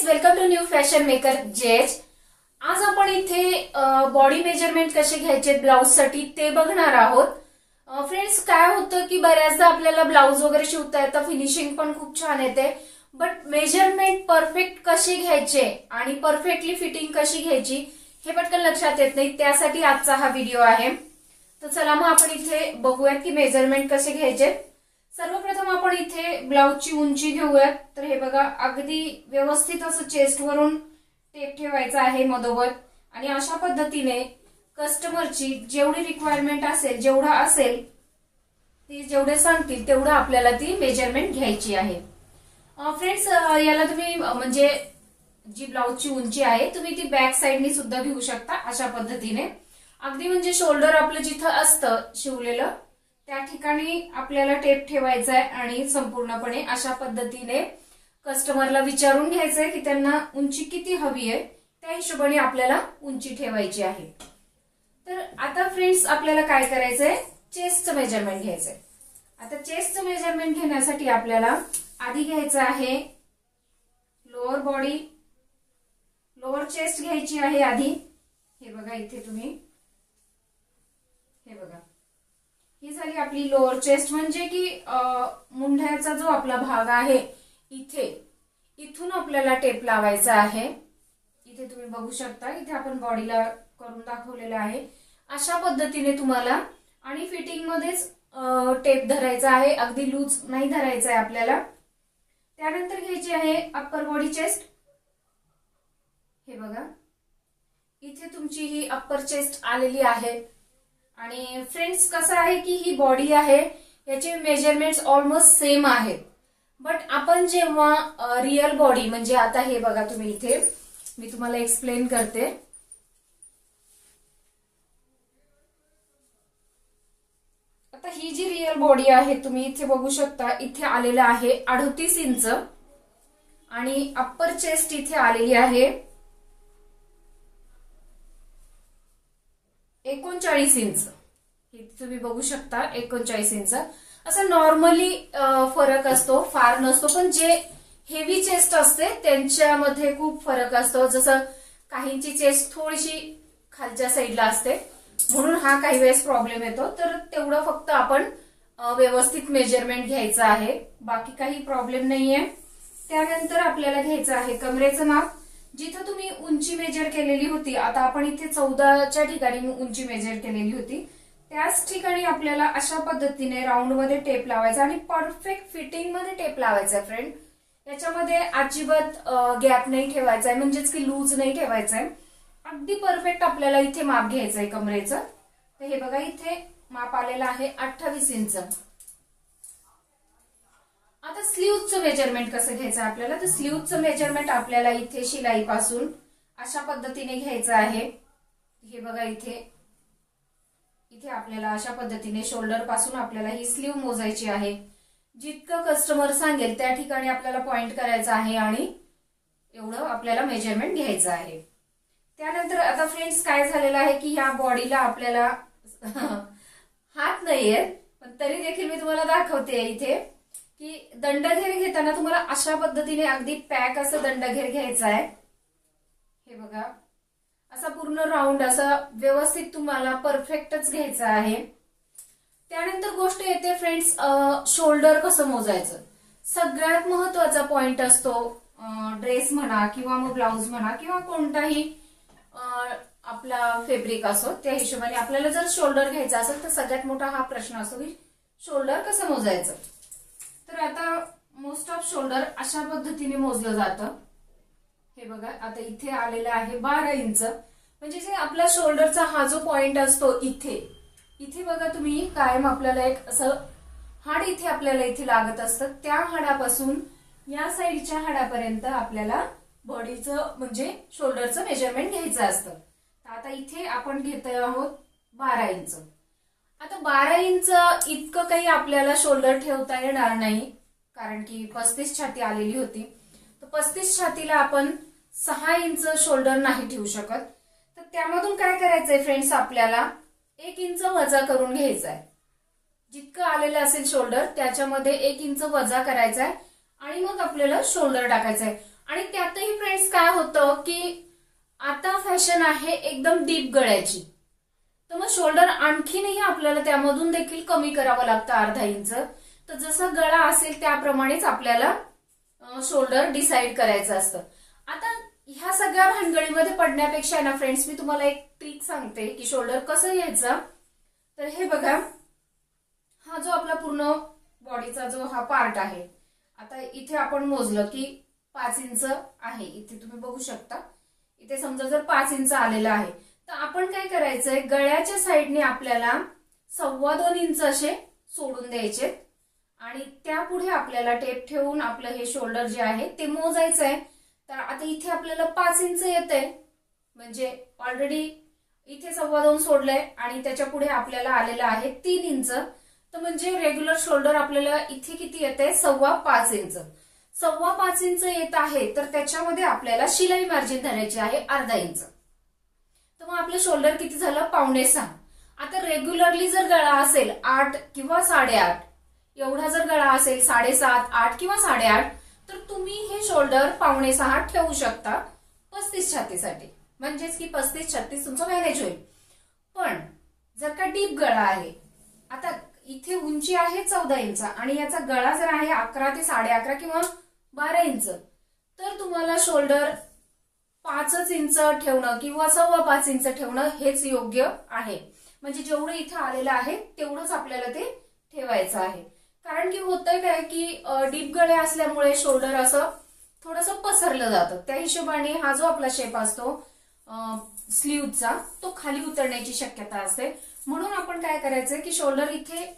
Guys welcome to new fashion maker जेज आज आपण इथे बॉडी मेजरमेंट कसे घ्यायचे ब्लाऊजसाठी ते बघणार आहोत. फ्रेंड्स काय होतं की बऱ्याचदा आपल्याला ब्लाऊज वगैरे शिवता येतं फिनिशिंग पण खूप छान येते. बट मेजरमेंट परफेक्ट कसे घ्यायचे आणि परफेक्टली फिटिंग कशी घ्यायची हे पटकन लक्षात येत नाही. त्यासाठी आजचा हा व्हिडिओ आहे. तर चला मग आपण इथे बघूयात की मेजरमेंट कसे घ्यायचे. सर्वप्रथम आपण इथे ब्लाऊजची उंची घेऊयात. तर हे बघा अगदी व्यवस्थित असं चेस्टवरून टेप ठेवायचा आहे मधोमध. आणि अशा पद्धतीने कस्टमरची जेवढी रिक्वायरमेंट असेल जेवढा असेल ती जेवढे सांगतील तेवढं आपल्याला ती मेजरमेंट घ्यायची आहे. फ्रेंड्स याला तुम्ही म्हणजे जी ब्लाऊजची उंची आहे तुम्ही ती बॅक साईडनी सुद्धा घेऊ शकता अशा पद्धतीने. अगदी म्हणजे शोल्डर आपलं जिथं असतं शिवलेलं त्या ठिकाणी आपल्याला टेप ठेवायचा आहे आणि संपूर्णपणे अशा पद्धतीने कस्टमरला विचारून घ्यायचंय की त्यांना उंची किती हवी आहे त्या हिशोबाने आपल्याला उंची ठेवायची आहे. तर आता फ्रेंड्स आपल्याला काय करायचंय? चेस्टचं मेजरमेंट घ्यायचंय. आता चेस्टचं मेजरमेंट घेण्यासाठी आपल्याला आधी घ्यायचं आहे लोअर बॉडी लोअर चेस्ट घ्यायची आहे आधी. हे बघा इथे तुम्ही हे बघा ही आपली लोअर चेस्ट म्हणजे की मुंढ्याचा जो आपला भाग आहे इथे. इथून आपल्याला टेप लावायचा आहे. इथे तुम्ही बघू शकता इथे आपण बॉडीला करून दाखवलेलं आहे. अशा पद्धतीने तुम्हाला आणि फिटिंग मध्येच टेप धरायचा आहे. अगदी लूज नाही धरायचा आहे आपल्याला. त्यानंतर घ्यायची आहे अप्पर बॉडी चेस्ट हे बघा. इथे तुमची ही अप्पर चेस्ट आलेली आहे. आणि फ्रेंड्स कसं आहे की ही बॉडी आहे याचे मेजरमेंट्स ऑलमोस्ट सेम आहेत. बट आपण जेव्हा रिअल बॉडी म्हणजे आता हे बघा तुम्ही इथे मी तुम्हाला एक्सप्लेन करते. आता ही जी रिअल बॉडी आहे तुम्ही इथे बघू शकता इथे आलेलं आहे अडतीस इंच. आणि अप्पर चेस्ट इथे आलेली आहे एकोणचाळीस इंच. हे तुम्ही बघू शकता एकोणचाळीस इंच. असं नॉर्मली फरक असतो फार नसतो पण जे हेवी चेस्ट असते त्यांच्यामध्ये खूप फरक असतो. जसं काहींची चेस्ट थोडीशी खालच्या साईडला असते म्हणून हा काही वेळेस प्रॉब्लेम येतो. तर तेवढं फक्त आपण व्यवस्थित मेजरमेंट घ्यायचं आहे. बाकी काही प्रॉब्लेम नाहीये. त्यानंतर आपल्याला घ्यायचं आहे कमरेचं माप जिथं तुम्ही उंची मेजर केलेली होती आता आपण इथे चौदाच्या ठिकाणी उंची मेजर केलेली होती. त्याच ठिकाणी आपल्याला अशा पद्धतीने राऊंडमध्ये टेप लावायचा आणि परफेक्ट फिटिंगमध्ये टेप लावायचा फ्रेंड याच्यामध्ये अजिबात गॅप नाही ठेवायचा आहे म्हणजेच की लूज नाही ठेवायचा आहे. अगदी परफेक्ट आपल्याला इथे माप घ्यायचं आहे कमरेचं. तर हे बघा इथे माप आलेलं आहे अठ्ठावीस इंच. आता स्लीवचं मेजरमेंट कसं घ्यायचं आहे आपल्याला? तर स्लीवचं मेजरमेंट आपल्याला इथे शिलाईपासून अशा पद्धतीने घ्यायचं आहे. हे बघा इथे इथे आपल्याला अशा पद्धतीने शोल्डरपासून आपल्याला ही स्लीव मोजायची आहे. जितकं कस्टमर सांगेल त्या ठिकाणी आपल्याला पॉइंट करायचं आहे आणि एवढं आपल्याला मेजरमेंट घ्यायचं आहे. त्यानंतर आता फ्रेंड्स काय झालेलं आहे की ह्या बॉडीला आपल्याला हात नाहीये पण तरी देखील मी तुम्हाला दाखवते इथे की दंडघेर घेताना तुम्हाला अशा पद्धतीने अगदी पॅक असं दंडघेर घ्यायचा आहे. हे बघा. असा पूर्ण राऊंड असा व्यवस्थित तुम्हाला परफेक्टच घ्यायचा आहे. त्यानंतर गोष्ट येते फ्रेंड्स शोल्डर कसं मोजायचं? सगळ्यात महत्त्वाचा पॉइंट असतो ड्रेस म्हणा किंवा मग ब्लाऊज म्हणा किंवा कोणताही आपला फेब्रिक असो त्या हिशोबाने आपल्याला जर शोल्डर घ्यायचा असेल तर सगळ्यात मोठा हा प्रश्न असतो की शोल्डर कसं मोजायचं? तर आता मोस्ट ऑफ शोल्डर अशा पद्धतीने मोजलं जातं. हे बघा आता इथे आलेलं आहे बारा इंच. म्हणजे जे आपला शोल्डरचा हा जो पॉइंट असतो इथे इथे बघा तुम्ही कायम आपल्याला एक असं हाड इथे आपल्याला इथे लागत असतं. त्या हाडापासून या साईडच्या हाडापर्यंत आपल्याला बॉडीचं म्हणजे शोल्डरचं मेजरमेंट घ्यायचं असतं. तर आता इथे आपण घेत आहोत बारा इंच. आता बारा इंच इतकं काही आपल्याला शोल्डर ठेवता येणार नाही कारण की पस्तीस छाती आलेली होती. तर पस्तीस छातीला आपण सहा इंच शोल्डर नाही ठेवू शकत. तर त्यामधून काय करायचंय फ्रेंड्स आपल्याला एक इंच वजा करून घ्यायचा आहे जितकं आलेलं असेल शोल्डर त्याच्यामध्ये एक इंच वजा करायचा आहे आणि मग आपल्याला शोल्डर टाकायचं आहे आणि त्यातही फ्रेंड्स काय होतं की आता फॅशन आहे एकदम डीप गळ्याची. तर मग शोल्डर आणखीनही आपल्याला त्यामधून देखील कमी करावं लागतं अर्धा इंच. तर जसं गळा असेल त्याप्रमाणेच आपल्याला शोल्डर डिसाईड करायचं असतं. ह्या सगळ्या भानगडीमध्ये पडण्यापेक्षा ना फ्रेंड्स मी तुम्हाला एक ट्रिक सांगते की शोल्डर कसं घ्यायचं? तर हे बघा. हा जो आपला पूर्ण बॉडीचा जो हा पार्ट आहे आता इथे आपण मोजलं की पाच इंच आहे. इथे तुम्ही बघू शकता. इथे समजा जर पाच इंच आलेलं आहे तर आपण काय करायचंय? गळ्याच्या साईडने आपल्याला सव्वा दोन इंच असे सोडून द्यायचे. आणि त्यापुढे आपल्याला टेप ठेवून आपलं हे शोल्डर जे आहे ते मोजायचं आहे तर आता इथे आपल्याला पाच इंच येत आहे म्हणजे ऑलरेडी इथे सव्वा दोन सोडलंय आणि त्याच्या पुढे आपल्याला आलेलं आहे तीन इंच. तर म्हणजे रेग्युलर शोल्डर आपल्याला इथे किती येते सव्वा पाच इंच. सव्वा पाच इंच येत आहे तर त्याच्यामध्ये आपल्याला शिलाई मार्जिन धरायची आहे अर्धा इंच. तर मग आपलं शोल्डर किती झालं? पावणे सहा. आता रेग्युलरली जर गळा असेल आठ किंवा साडेआठ एवढा जर गळा असेल साडेसात आठ किंवा साडेआठ शोल्डर पावणे सहा ठेवू शकता पस्तीस छातीसाठी म्हणजेच की पस्तीस छत्तीस तुमचं मॅनेज होईल. पण जर का डीप गळा आहे आता इथे उंची आहे चौदा इंच आणि याचा गळा जर आहे अकरा ते साडे अकरा किंवा बारा इंच तर तुम्हाला शोल्डर पाचच इंच ठेवणं किंवा सव्वा पाच इंच ठेवणं हेच योग्य आहे. म्हणजे जेवढं इथं आलेलं आहे तेवढंच आपल्याला ते ठेवायचं आहे. कारण की होतंय काय की डीप गळे असल्यामुळे शोल्डर असं थोडंसं पसरलं जातं. त्या हिशोबाने हा जो आपला शेप असतो स्लीवचा तो खाली उतरण्याची शक्यता असते. म्हणून आपण काय करायचं की शोल्डर इथे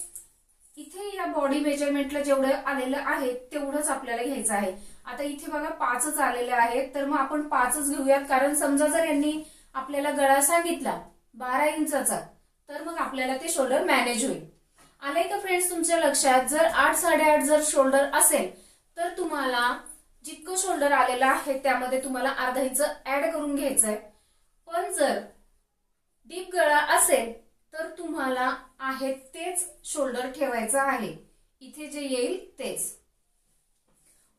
इथे या बॉडी मेजरमेंटला जेवढं आलेलं आहे तेवढंच आपल्याला घ्यायचं आहे. आता इथे बघा पाचच आलेले आहेत तर मग आपण पाचच घेऊयात. कारण समजा जर यांनी आपल्याला गळा सांगितला बारा इंचाचा तर मग आपल्याला ते शोल्डर मॅनेज होईल. आलंय का फ्रेंड्स तुमच्या लक्षात? जर आठ साडेआठ जर शोल्डर असेल तर तुम्हाला जितकं शोल्डर आलेलं आहे त्यामध्ये तुम्हाला अर्धा इंच ऍड करून घ्यायचंय. पण जर डीप गळा असेल तर तुम्हाला आहे तेच शोल्डर ठेवायचं आहे. इथे जे येईल तेच.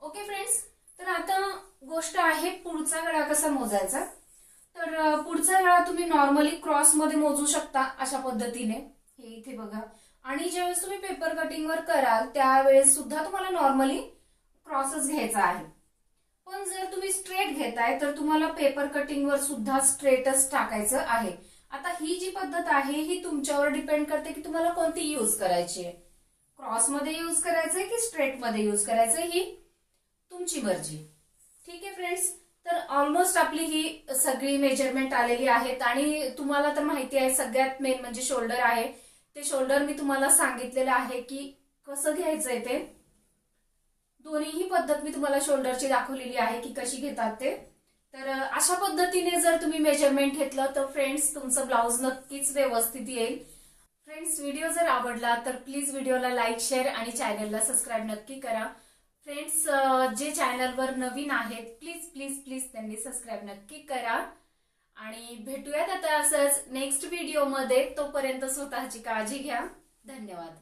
ओके फ्रेंड्स तर आता गोष्ट आहे पुढचा गळा कसा मोजायचा? तर पुढचा गळा तुम्ही नॉर्मली क्रॉसमध्ये मोजू शकता अशा पद्धतीने. हे इथे बघा. आणि ज्यावेळेस तुम्ही पेपर कटिंगवर कराल त्यावेळेस सुद्धा तुम्हाला नॉर्मली क्रॉसच घ्यायचा आहे. पण जर तुम्ही स्ट्रेट घेताय तर तुम्हाला पेपर कटिंगवर सुद्धा स्ट्रेटच टाकायचं आहे. आता ही जी पद्धत आहे ही तुमच्यावर डिपेंड करते की तुम्हाला कोणती यूज करायची आहे. क्रॉसमध्ये यूज करायचंय की स्ट्रेटमध्ये यूज करायचं ही तुमची मर्जी. ठीक आहे फ्रेंड्स तर ऑलमोस्ट आपली ही सगळी मेजरमेंट आलेली आहेत आणि तुम्हाला तर माहिती आहे सगळ्यात मेन म्हणजे शोल्डर आहे. ते शोल्डर मी तुम्हाला सांगितलेलं आहे की कसं घ्यायचंय ते. दोन्हीही पद्धत मी तुम्हाला शोल्डरची दाखवलेली आहे की कशी घेतात ते. तर अशा पद्धतीने जर तुम्ही मेजरमेंट घेतलं तर फ्रेंड्स तुमचं ब्लाऊज नक्कीच व्यवस्थित येईल. फ्रेंड्स व्हिडिओ जर आवडला तर प्लीज व्हिडिओला लाईक शेअर आणि चॅनलला सबस्क्राईब नक्की करा. फ्रेंड्स जे चॅनलवर नवीन आहेत प्लीज प्लीज प्लीज त्यांनी सबस्क्राईब नक्की करा. आणि भेटूयात आता असंच नेक्स्ट व्हिडिओमध्ये तोपर्यंत स्वतःची काळजी घ्या. धन्यवाद.